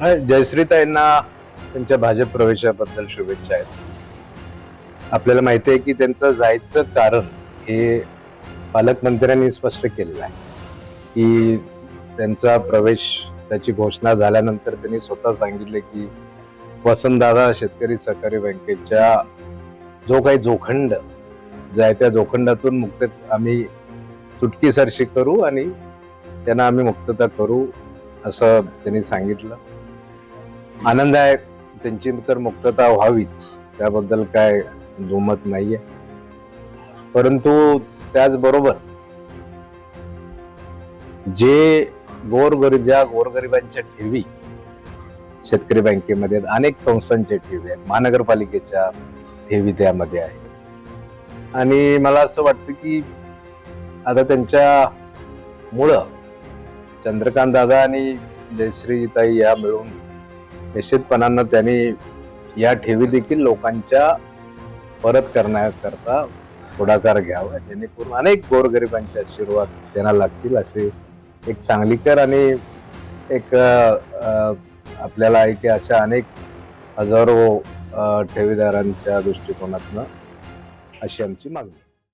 जयश्रीताईंना त्यांच्या भाजप प्रवेशाबद्दल शुभेच्छा आहेत. आपल्याला माहिती आहे की त्यांचं जायचं कारण हे पालकमंत्र्यांनी स्पष्ट केलेलं आहे. की त्यांचा प्रवेश त्याची घोषणा झाल्यानंतर त्यांनी स्वतः सांगितले की वसंतदादा शेतकरी सहकारी बँकेच्या जो काही जोखंड जो आहे त्या जोखंडातून मुक्त आम्ही चुटकीसरशी करू आणि त्यांना आम्ही मुक्तता करू असं त्यांनी सांगितलं. आनंद आहे. त्यांची तर मुक्तता व्हावीच. त्याबद्दल काय दुमत नाहीये. परंतु त्याचबरोबर जे गोरगरीब ज्या गोरगरिबांच्या ठेवी शेतकरी बँकेमध्ये अनेक संस्थांच्या ठेवी आहेत. महानगरपालिकेच्या ठेवी त्यामध्ये आहे आणि मला असं वाटतं की आता त्यांच्या मुळं चंद्रकांत दादा आणि जयश्रीताई या मिळून निश्चितपणानं त्यांनी या ठेवी देखील लोकांच्या परत करण्याकरता पुढाकार घ्यावा जेणेकरून अनेक गोरगरिबांचे आशीर्वाद त्यांना लागतील असे एक सांगलीकर आणि एक आपल्याला आहे की अशा अनेक हजारो ठेवीदारांच्या दृष्टिकोनातनं अशी आमची मागणी